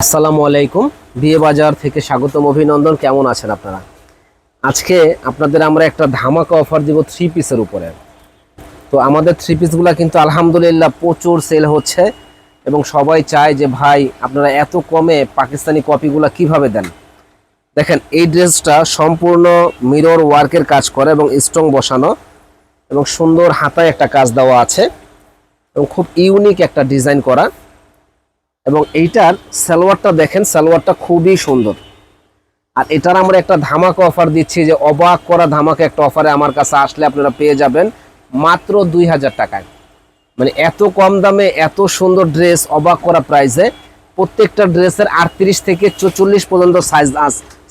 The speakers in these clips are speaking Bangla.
আসসালামু আলাইকুম। বিয়ে বাজার থেকে স্বাগতম, অভিনন্দন। কেমন আছেন আপনারা? আজকে আপনাদের আমরা একটা ধামাকা অফার দিব থ্রি পিসের উপরে। তো আমাদের থ্রি পিসগুলো কিন্তু আলহামদুলিল্লাহ প্রচুর সেল হচ্ছে এবং সবাই চায় যে, ভাই, আপনারা এত কমে পাকিস্তানি কপিগুলো কীভাবে দেন? দেখেন, এই ড্রেসটা সম্পূর্ণ মিরর ওয়ার্কের কাজ করে এবং স্ট্রং বসানো এবং সুন্দর হাতায় একটা কাজ দেওয়া আছে এবং খুব ইউনিক একটা ডিজাইন করা। এবং এইটার সালোয়ারটা দেখেন, সালোয়ারটা খুবই সুন্দর। আর এটার আমরা একটা ধামাকা অফার দিচ্ছি যে অবাক করা ধামাকা একটা অফারে আমার কাছে আসলে আপনারা পেয়ে যাবেন মাত্র দুই হাজার টাকায়। মানে এত কম দামে এত সুন্দর ড্রেস অবাক করা প্রাইসে প্রত্যেকটা ড্রেসের আটত্রিশ থেকে চল্লিশ পর্যন্ত সাইজ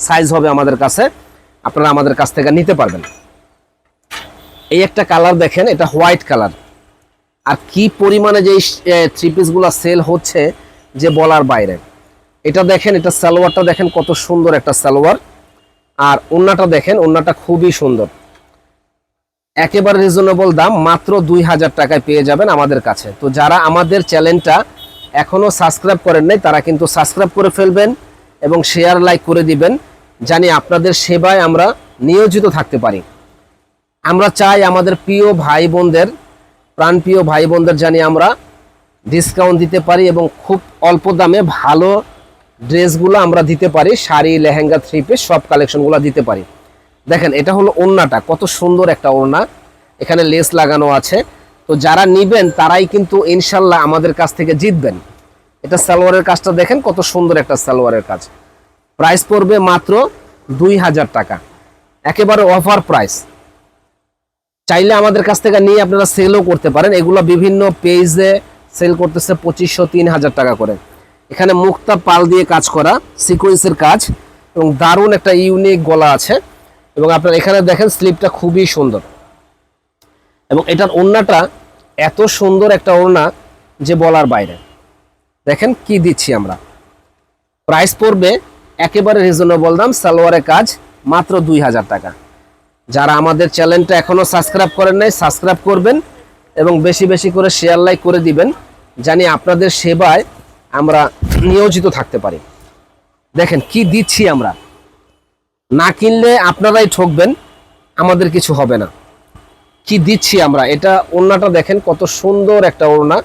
সাইজ হবে আমাদের কাছে। আপনারা আমাদের কাছ থেকে নিতে পারবেন। এই একটা কালার দেখেন, এটা হোয়াইট কালার আর কি পরিমাণে যে থ্রি পিসগুলো সেল হচ্ছে যে বলার বাইরে। এটা দেখেন, এটা সালোয়ারটা দেখেন কত সুন্দর একটা সালোয়ার। আর ওন্নাটা দেখেন, ওন্নাটা খুবই সুন্দর। একেবারে রিজনেবল দাম, মাত্র দুই হাজার টাকায় পেয়ে যাবেন আমাদের কাছে। তো যারা আমাদের চ্যানেলটা এখনও সাবস্ক্রাইব করেন নাই, তারা কিন্তু সাবস্ক্রাইব করে ফেলবেন এবং শেয়ার লাইক করে দিবেন। জানি আপনাদের সেবায় আমরা নিয়োজিত থাকতে পারি। আমরা চাই আমাদের প্রিয় ভাই বোনদের, প্রাণপ্রিয় ভাই বোনদের জানি আমরা ডিসকাউন্ট দিতে পারি এবং খুব অল্প দামে ভালো ড্রেসগুলো আমরা দিতে পারি, শাড়ি, লেহেঙ্গা থ্রি পিস সব কালেকশনগুলো দিতে পারি। দেখেন, এটা হলো ওড়নাটা, কত সুন্দর একটা ওড়না। এখানে লেস লাগানো আছে। তো যারা নিবেন, তারাই কিন্তু ইনশাল্লাহ আমাদের কাছ থেকে জিতবেন। এটা সালোয়ারের কাজটা দেখেন, কত সুন্দর একটা সালোয়ারের কাজ। প্রাইস পড়বে মাত্র দুই হাজার টাকা। একেবারে অফার প্রাইস চাইলে আমাদের কাছ থেকে নিয়ে আপনারা সেলও করতে পারেন। এগুলো বিভিন্ন পেজে সেল করতেছে পঁচিশশো, তিন হাজার টাকা করে। এখানে মুক্তা পাল দিয়ে কাজ করা সিকোয়েন্সের কাজ, এবং দারুণ একটা ইউনিক গলা আছে। এবং আপনার এখানে দেখেন স্লিপটা খুবই সুন্দর। এবং এটার ওড়নাটা এত সুন্দর একটা ওড়না যে বলার বাইরে। দেখেন কি দিচ্ছি আমরা। প্রাইস পড়বে একেবারে রিজনেবল দাম, সালোয়ারের কাজ মাত্র দুই হাজার টাকা। যারা আমাদের চ্যানেলটা এখনও সাবস্ক্রাইব করেন নাই সাবস্ক্রাইব করবেন এবং বেশি বেশি করে শেয়ার লাইক করে দিবেন। জানি আপনাদের সেবায় আমরা নিয়োজিত থাকতে পারি। দেখেন কি দিচ্ছি আমরা। না কিনলে আপনারাই ঠকবেন, আমাদের কিছু হবে না। কি দিচ্ছি আমরা? এটা ওড়নাটা দেখেন কত সুন্দর একটা ওড়না।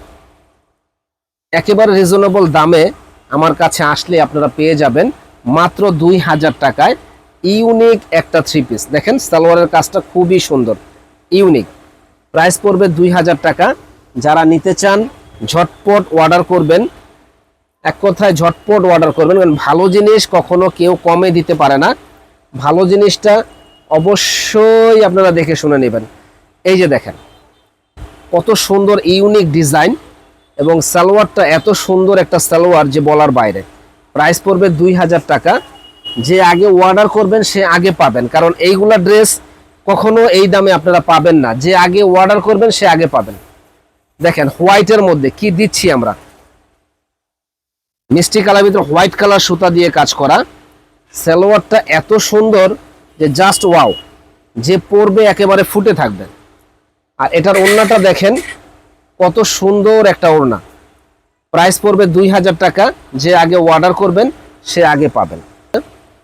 একেবারে রিজনেবল দামে আমার কাছে আসলে আপনারা পেয়ে যাবেন মাত্র দুই হাজার টাকায় ইউনিক একটা থ্রি পিস দেখেন সালোয়ারের কাজটা খুবই সুন্দর, ইউনিক। প্রাইস পড়বে দুই হাজার টাকা। যারা নিতে চান ঝটপট অর্ডার করবেন। এক কথায় ঝটপট অর্ডার করবেন, কারণ ভালো জিনিস কখনো কেউ কমে দিতে পারে না। ভালো জিনিসটা অবশ্যই আপনারা দেখে শুনে নেবেন। এই যে দেখেন, কত সুন্দর ইউনিক ডিজাইন এবং সালোয়ারটা এত সুন্দর একটা সালোয়ার যে বলার বাইরে। প্রাইস পড়বে দুই হাজার টাকা। যে আগে অর্ডার করবেন, সে আগে পাবেন। কারণ এইগুলা ড্রেস কখনো এই দামে আপনারা পাবেন না। যে আগে অর্ডার করবেন, সে আগে পাবেন। দেখেন হোয়াইটের মধ্যে কি দিচ্ছি আমরা? মিষ্টি কালার ভিতরে হোয়াইট কালার সুতা দিয়ে কাজ করা। সালোয়ারটা এত সুন্দর যে জাস্ট ওয়াও যে পরবে একেবারে ফুটে থাকবে। আর এটার ওড়নাটা দেখেন, কত সুন্দর একটা ওড়না। প্রাইস পড়বে দুই হাজার টাকা, যে আগে অর্ডার করবেন, সে আগে পাবেন।